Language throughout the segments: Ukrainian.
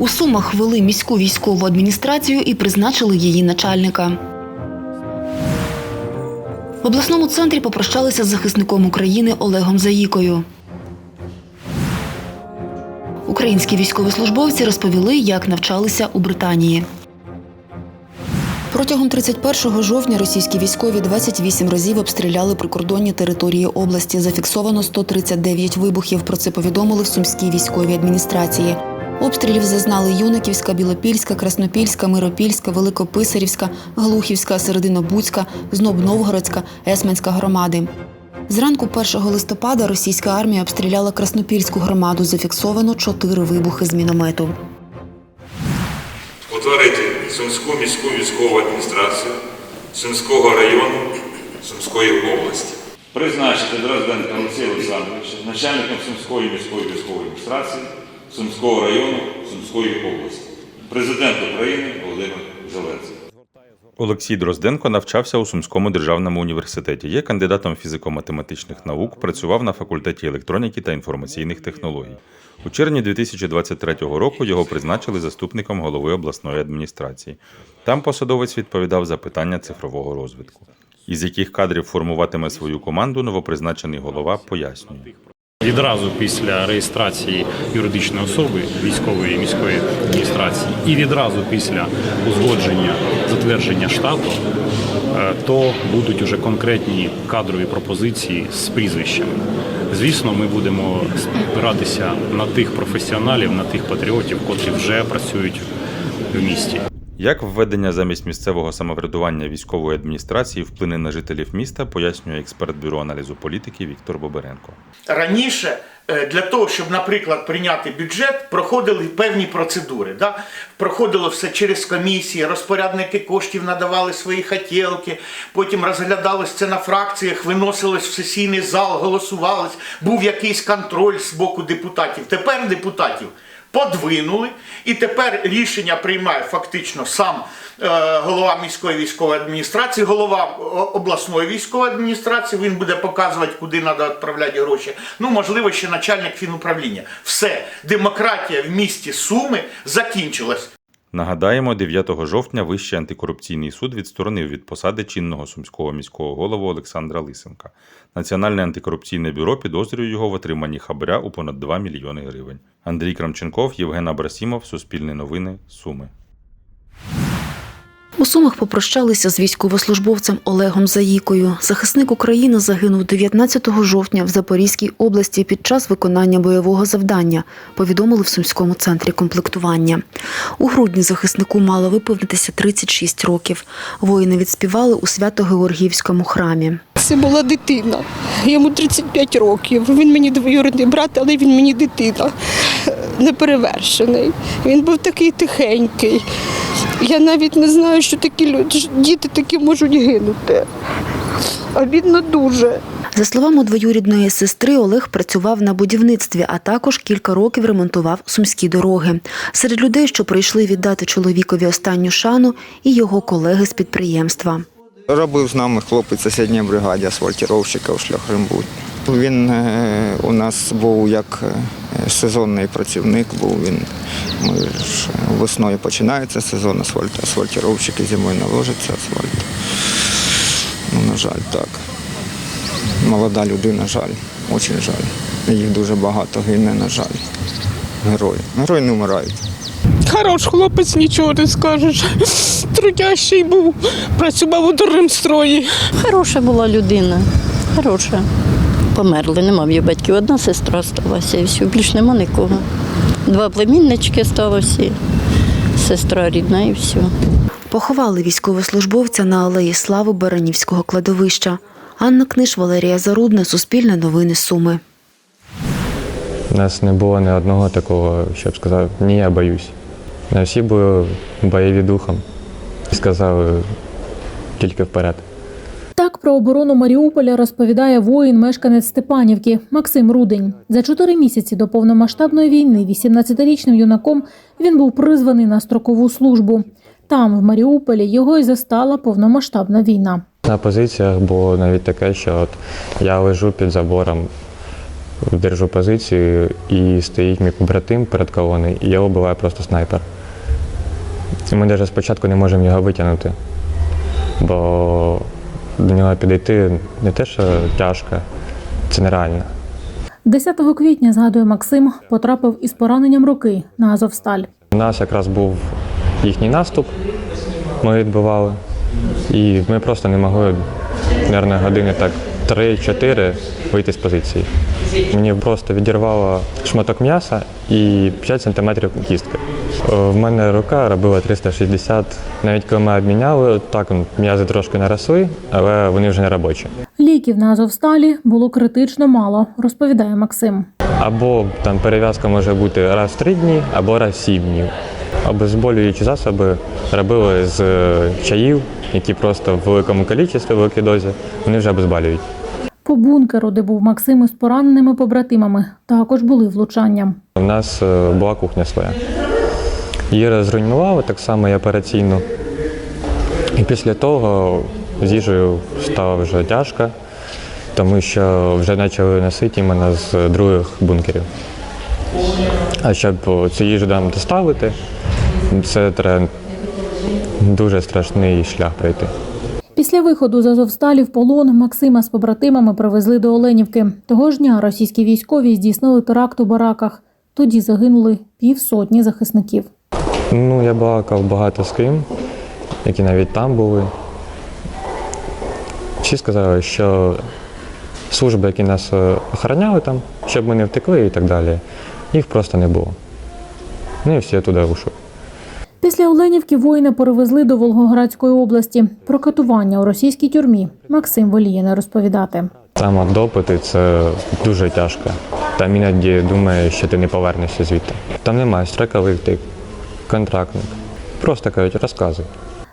У Сумах ввели міську військову адміністрацію і призначили її начальника. В обласному центрі попрощалися з захисником України Олегом Заїкою. Українські військовослужбовці розповіли, як навчалися у Британії. Протягом 31 жовтня російські військові 28 разів обстріляли прикордонні території області. Зафіксовано 139 вибухів. Про це повідомили в Сумській військовій адміністрації. Обстрілів зазнали Юнаківська, Білопільська, Краснопільська, Миропільська, Великописарівська, Глухівська, Серединобудська, Зноб-Новгородська, Есменська громади. Зранку 1 листопада російська армія обстріляла Краснопільську громаду. Зафіксовано чотири вибухи з міномету. Утворити Сумську міську військову адміністрацію Сумського району Сумської області. Призначити Дрозденка Олексія Олександровича начальником Сумської міської військової адміністрації Сумського району Сумської області. Президент України Володимир Зеленський. Олексій Дрозденко навчався у Сумському державному університеті. Є кандидатом фізико-математичних наук, працював на факультеті електроніки та інформаційних технологій. У червні 2023 року його призначили заступником голови обласної адміністрації. Там посадовець відповідав за питання цифрового розвитку. Із яких кадрів формуватиме свою команду новопризначений голова пояснює. Відразу після реєстрації юридичної особи військової міської адміністрації і відразу після узгодження затвердження штату, е, то будуть уже конкретні кадрові пропозиції з прізвищами. Звісно, ми будемо спиратися на тих професіоналів, на тих патріотів, котрі вже працюють в місті. Як введення замість місцевого самоврядування військової адміністрації вплине на жителів міста, пояснює експерт бюро аналізу політики Віктор Боберенко. Раніше е, для того, щоб, наприклад, прийняти бюджет, проходили певні процедури. Да? Проходило все через комісії, розпорядники коштів надавали свої хотілки, потім розглядалось це на фракціях, виносилось в сесійний зал, голосувалось, був якийсь контроль з боку депутатів. Тепер депутатів подвинули, і тепер рішення приймає фактично сам е, голова міської військової адміністрації, голова обласної військової адміністрації. Він буде показувати, куди треба відправляти гроші. Ну, можливо, ще начальник фінуправління. Все, демократія в місті Суми закінчилась. Нагадаємо, 9 жовтня Вищий антикорупційний суд відсторонив від посади чинного сумського міського голову Олександра Лисенка. Національне антикорупційне бюро підозрює його в отриманні хабаря у понад 2 мільйони гривень. Андрій Крамченков, Євген Абрасімов, Суспільне новини, Суми. У Сумах попрощалися з військовослужбовцем Олегом Заїкою. Захисник України загинув 19 жовтня в Запорізькій області під час виконання бойового завдання, повідомили в Сумському центрі комплектування. У грудні захиснику мало виповнитися 36 років. Воїни відспівали у Свято-Георгіївському храмі. Це була дитина. Йому 35 років. Він мені двоюрідний брат, але він мені дитина неперевершений. Він був такий тихенький. Я навіть не знаю, що такі люди, діти такі можуть гинути. Обідно дуже. За словами двоюрідної сестри, Олег працював на будівництві, а також кілька років ремонтував сумські дороги. Серед людей, що прийшли віддати чоловікові останню шану, і його колеги з підприємства. Робив з нами хлопець у сусідній бригаді асфальтіровщика у шляхрембут. Він е, у нас був як е, сезонний працівник, був він. Ми ж весною починається сезон асфальт, асфальтіровщики зимою наложиться асфальт. Ну, на жаль, так. Молода людина, жаль, дуже жаль. Їх дуже багато гине, на жаль. Герої. Герої не вмирають. Хорош хлопець, нічого не скажеш. Трудящий був, працював у дорремстрої. Хороша була людина, хороша. Померли, нема в її батьків. Одна сестра сталася і все, більш нема нікого. Два племіннички сталося, сестра рідна і все. Поховали військовослужбовця на алеї Слави Баранівського кладовища. Анна Книж, Валерія Зарудна, Суспільне новини Суми. У нас не було ні одного такого, щоб сказав, ні, я боюсь. Всі були бойові духом і сказали тільки вперед. Так про оборону Маріуполя розповідає воїн, мешканець Степанівки Максим Рудень. За чотири місяці до повномасштабної війни 18-річним юнаком він був призваний на строкову службу. Там, в Маріуполі, його й застала повномасштабна війна. На позиціях було навіть таке, що от я лежу під забором, держу позицію і стоїть мій побратим перед колоною, і його вбиває просто снайпер. І ми навіть спочатку не можемо його витягнути, бо до нього підійти не те, що тяжко, це нереально. 10 квітня, згадує Максим, потрапив із пораненням руки на Азовсталь. У нас якраз був їхній наступ, ми відбивали, і ми просто не могли, мабуть, години так 3-4 вийти з позиції. Мені просто відірвало шматок м'яса і 5 сантиметрів кістки. Е, В мене рука робила 360, навіть коли ми обміняли, так м'язи трошки наросли, але вони вже не робочі. Ліків на Азовсталі було критично мало, розповідає Максим. Або там перев'язка може бути раз в три дні, або раз в сім днів. Обезболюючі засоби робили з е, чаїв, які просто в великому кількості, в великій дозі, вони вже обезболюють. По бункеру, де був Максим із пораненими побратимами, також були влучання. У нас е, була кухня своя. Її зруйнували так само і операційну. І після того з їжею стало вже тяжко, тому що вже почали носити іменно з других бункерів. А щоб цю їжу нам доставити, це треба дуже страшний шлях пройти. Після виходу з Азовсталі в полон Максима з побратимами привезли до Оленівки. Того ж дня російські військові здійснили теракт у бараках. Тоді загинули півсотні захисників. Ну, я балакав багато з ким, які навіть там були. Всі сказали, що служби, які нас е, охороняли там, щоб ми не втекли і так далі, їх просто не було. Ну і всі туди ушли. Після Оленівки воїна перевезли до Волгоградської області. Про катування у російській тюрмі Максим воліє не розповідати. От допити це дуже тяжко. Там іноді думаєш, що ти не повернешся звідти. Там немає строкових ти контрактник. Просто кажуть, розказуй.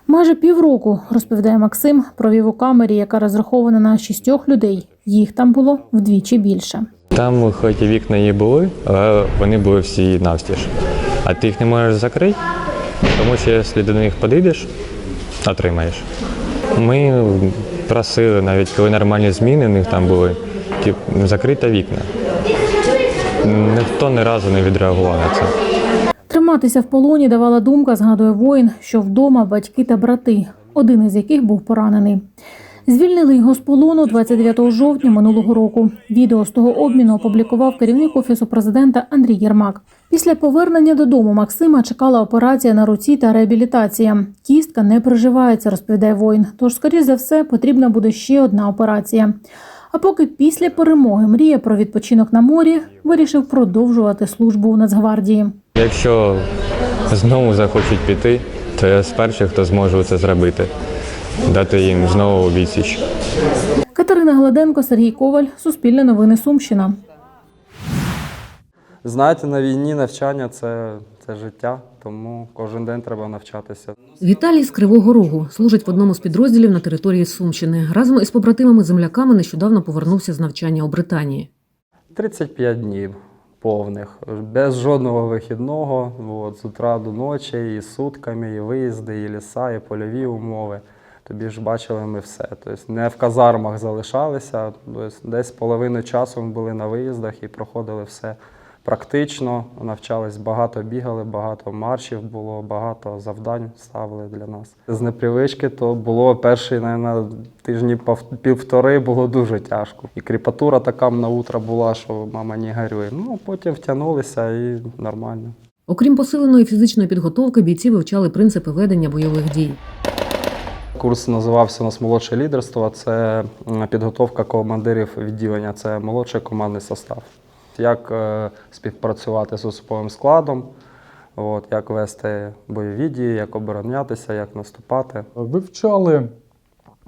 Майже півроку, розповідає Максим, провів у камері, яка розрахована на шістьох людей. Їх там було вдвічі більше. Там хоч і вікна і були, але вони були всі навстіж. А ти їх не можеш закрити, тому що якщо до них підійдеш, отримаєш. Ми просили, навіть коли нормальні зміни в них там були, тип, закрита вікна. Ніхто ні разу не відреагував на це. Триматися в полоні давала думка, згадує воїн, що вдома батьки та брати, один із яких був поранений. Звільнили його з полону 29 жовтня минулого року. Відео з того обміну опублікував керівник офісу президента Андрій Єрмак. Після повернення додому Максима чекала операція на руці та реабілітація. Кістка не приживається, розповідає воїн. Тож, скоріш за все, потрібна буде ще одна операція. А поки після перемоги мріє про відпочинок на морі, вирішив продовжувати службу у Нацгвардії. Якщо знову захочуть піти, то я з перших, хто зможе це зробити, дати їм знову відсіч. Катерина Гладенко, Сергій Коваль, Суспільне новини Сумщина. Знаєте, на війні навчання це, це життя, тому кожен день треба навчатися. Віталій з Кривого Рогу служить в одному з підрозділів на території Сумщини. Разом із побратимами-земляками нещодавно повернувся з навчання у Британії. 35 днів повних, без жодного вихідного, от, з утра до ночі, і сутками, і виїзди, і ліса, і польові умови. Тобі ж бачили ми все. Тобто не в казармах залишалися, тобто десь половину часу ми були на виїздах і проходили все практично, навчались, багато бігали, багато маршів було, багато завдань ставили для нас. З непривички то було перші, на тижні півтори було дуже тяжко. І кріпатура така на утро була, що мама не горює. Ну, потім втягнулися і нормально. Окрім посиленої фізичної підготовки, бійці вивчали принципи ведення бойових дій. Курс називався у нас молодше лідерство. Це підготовка командирів відділення, це молодший командний состав. Як е, співпрацювати з особовим складом, от, як вести бойові дії, як оборонятися, як наступати. Вивчали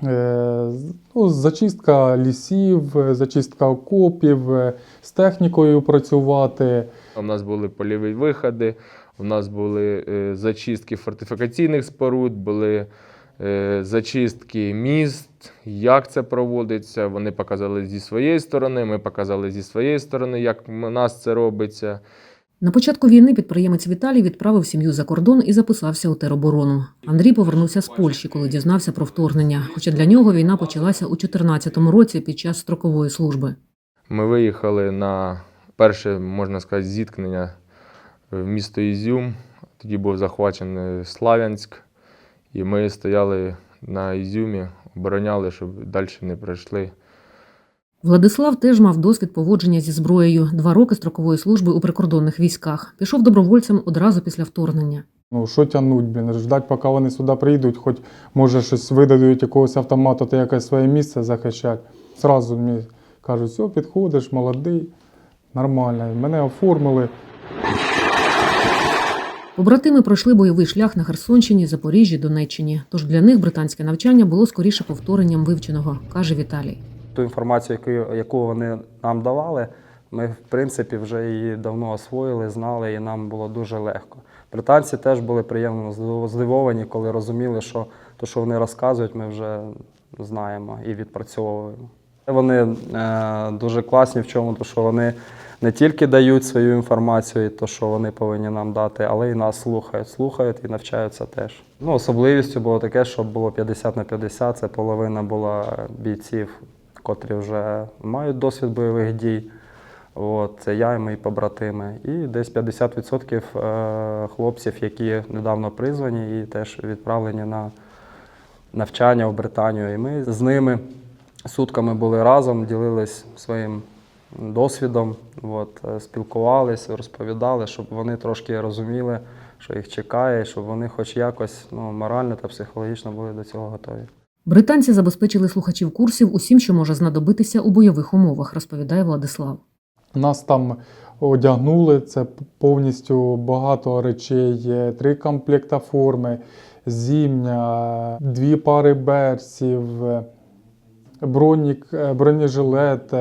е, ну, зачистка лісів, зачистка окопів, е, з технікою працювати. У нас були польові виходи, у нас були зачистки фортифікаційних споруд, були зачистки міст, як це проводиться. Вони показали зі своєї сторони, ми показали зі своєї сторони, як у нас це робиться. На початку війни підприємець Віталій відправив сім'ю за кордон і записався у тероборону. Андрій повернувся з Польщі, коли дізнався про вторгнення. Хоча для нього війна почалася у 2014 році під час строкової служби. Ми виїхали на перше, можна сказати, зіткнення в місто Ізюм. Тоді був захвачений Славянськ, і ми стояли на Ізюмі, обороняли, щоб далі не пройшли. Владислав теж мав досвід поводження зі зброєю. Два роки строкової служби у прикордонних військах. Пішов добровольцем одразу після вторгнення. Ну, що тягнуть, блін, ждать, поки вони сюди прийдуть, хоч може щось видадуть якогось автомата, ти якесь своє місце захищати. Зразу мені кажуть, все, підходиш, молодий, нормально. Мене оформили. Побратими пройшли бойовий шлях на Херсонщині, Запоріжжі, Донеччині. Тож для них британське навчання було скоріше повторенням вивченого, каже Віталій. Ту інформацію, яку, яку вони нам давали, ми в принципі вже її давно освоїли, знали, і нам було дуже легко. Британці теж були приємно здив- здивовані, коли розуміли, що те, що вони розказують, ми вже знаємо і відпрацьовуємо. Вони е, дуже класні в чому, то що вони не тільки дають свою інформацію, і то, що вони повинні нам дати, але й нас слухають, слухають і навчаються теж. Ну, особливістю було таке, що було 50 на 50, це половина була бійців, котрі вже мають досвід бойових дій. От, це я і мої побратими. І десь 50% е, хлопців, які недавно призвані і теж відправлені на навчання в Британію. І ми з ними сутками були разом, ділились своїм досвідом, от, е, спілкувалися, розповідали, щоб вони трошки розуміли, що їх чекає, щоб вони хоч якось ну, морально та психологічно були до цього готові. Британці забезпечили слухачів курсів усім, що може знадобитися у бойових умовах, розповідає Владислав. Нас там одягнули, це повністю багато речей, Є три комплекта форми, зімня, дві пари берців, бронік, е, бронежилет,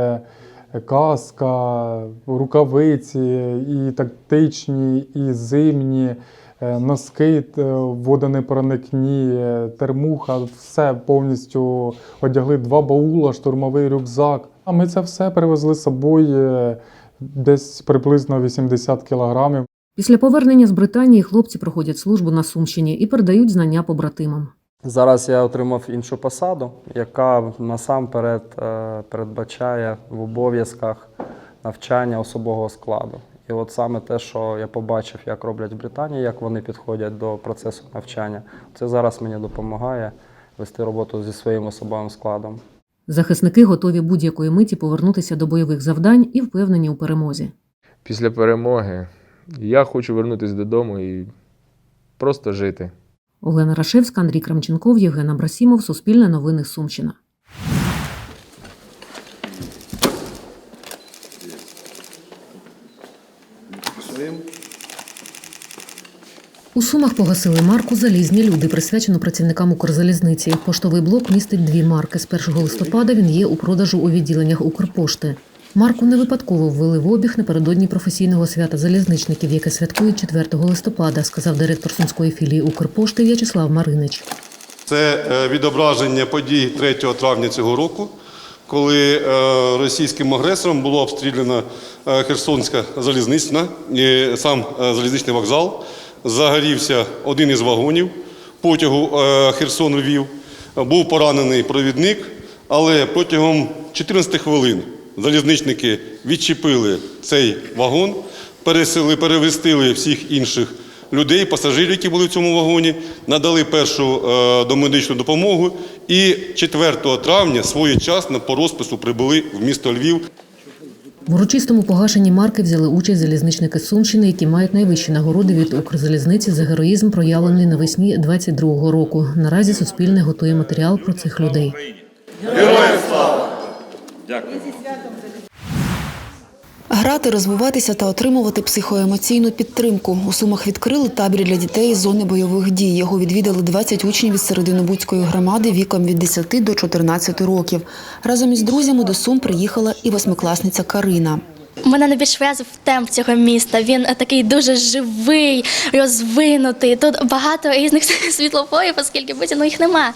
каска, рукавиці, і тактичні, і зимні, е, носки е, водонепроникні, е, термуха, все повністю одягли два баула, штурмовий рюкзак. А ми це все привезли з собою десь приблизно 80 кілограмів. Після повернення з Британії хлопці проходять службу на Сумщині і передають знання побратимам. Зараз я отримав іншу посаду, яка насамперед е, передбачає в обов'язках навчання особового складу. І от саме те, що я побачив, як роблять в Британії, як вони підходять до процесу навчання, це зараз мені допомагає вести роботу зі своїм особовим складом. Захисники готові будь-якої миті повернутися до бойових завдань і впевнені у перемозі. Після перемоги я хочу вернутися додому і просто жити. Олена Рашевська, Андрій Крамченков, Євген Абрасімов, Суспільне новини Сумщина. У Сумах погасили марку Залізні люди, присвячену працівникам Укрзалізниці. Поштовий блок містить дві марки. З 1 листопада він є у продажу у відділеннях Укрпошти. Марку не випадково ввели в обіг напередодні професійного свята залізничників, яке святкують 4 листопада, сказав директор сумської філії Укрпошти В'ячеслав Маринич. Це е, відображення подій 3 травня цього року, коли е, російським агресором було обстріляно е, Херсонська залізнична, і сам залізничний вокзал. Загорівся один із вагонів потягу Херсон-Львів. Був поранений провідник, але протягом 14 хвилин залізничники відчепили цей вагон, пересили, перевестили всіх інших людей, пасажирів, які були в цьому вагоні, надали першу е, домедичну допомогу і 4 травня своєчасно по розпису прибули в місто Львів. В урочистому погашенні марки взяли участь залізничники Сумщини, які мають найвищі нагороди від Укрзалізниці за героїзм, проявлений навесні 22-го року. Наразі Суспільне готує матеріал про цих людей. Дякую. Грати, розвиватися та отримувати психоемоційну підтримку. У Сумах відкрили табір для дітей з зони бойових дій. Його відвідали 20 учнів із Серединобудської громади віком від 10 до 14 років. Разом із друзями до Сум приїхала і восьмикласниця Карина. Мене найбільш вразив темп цього міста. Він такий дуже живий, розвинутий. Тут багато різних світлофорів, оскільки потім їх нема.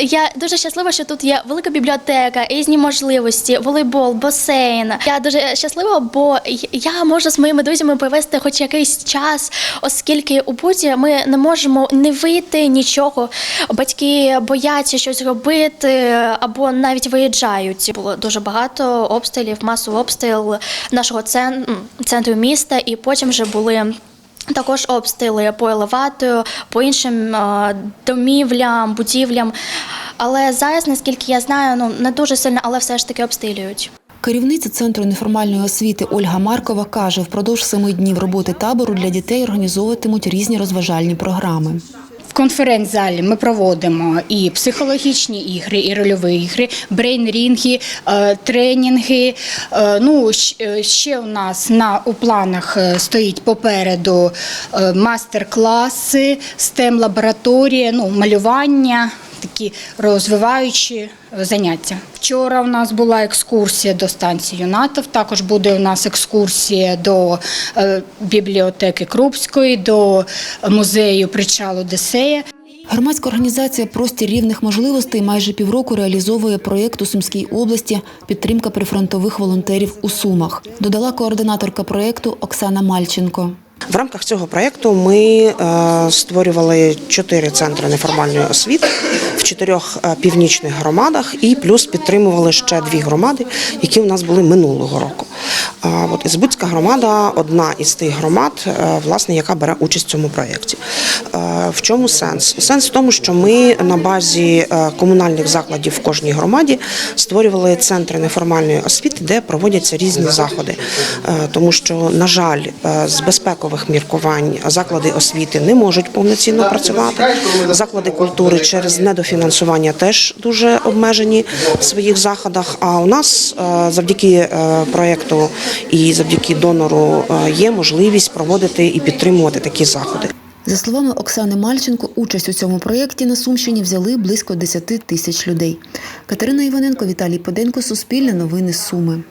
Я дуже щаслива, що тут є велика бібліотека, різні можливості, волейбол, басейн. Я дуже щаслива, бо я можу з моїми друзями провести хоч якийсь час, оскільки у Буті ми не можемо не вийти нічого. Батьки бояться щось робити або навіть виїжджають. Було дуже багато обстрілів, масовий обстріл нашого цен- центру міста, і потім вже були. Також обстріли по елеватору, по іншим домівлям, будівлям. Але зараз, наскільки я знаю, ну не дуже сильно, але все ж таки обстрілюють. Керівниця центру неформальної освіти Ольга Маркова каже, впродовж семи днів роботи табору для дітей організовуватимуть різні розважальні програми. Конференц-залі ми проводимо і психологічні ігри, і рольові ігри, брейн-рінги, е, тренінги. Е, Ну, е, ще у нас на у планах стоїть попереду мастер-класи, STEM-лабораторія, ну, малювання. Такі розвиваючі заняття. Вчора у нас була екскурсія до станції юнатів. Також буде у нас екскурсія до е, бібліотеки Крупської, до музею причалу Десея. Громадська організація Простір рівних можливостей майже півроку реалізовує проєкт у Сумській області підтримка прифронтових волонтерів у Сумах. Додала координаторка проєкту Оксана Мальченко. В рамках цього проєкту ми е, створювали чотири центри неформальної освіти чотирьох е, північних громадах і плюс підтримували ще дві громади, які у нас були минулого року. От Ізбутська громада одна із тих громад, е, власне, яка бере участь в цьому проєкті. Е, В чому сенс? Сенс в тому, що ми на базі комунальних закладів в кожній громаді створювали центри неформальної освіти, де проводяться різні заходи. Тому що, на жаль, з безпекових міркувань заклади освіти не можуть повноцінно працювати. Заклади культури через недофінансування теж дуже обмежені в своїх заходах. А у нас е, завдяки е, проєкту і завдяки донору е, є можливість проводити і підтримувати такі заходи. За словами Оксани Мальченко, участь у цьому проєкті на Сумщині взяли близько 10 тисяч людей. Катерина Іваненко, Віталій Поденко, Суспільне новини Суми.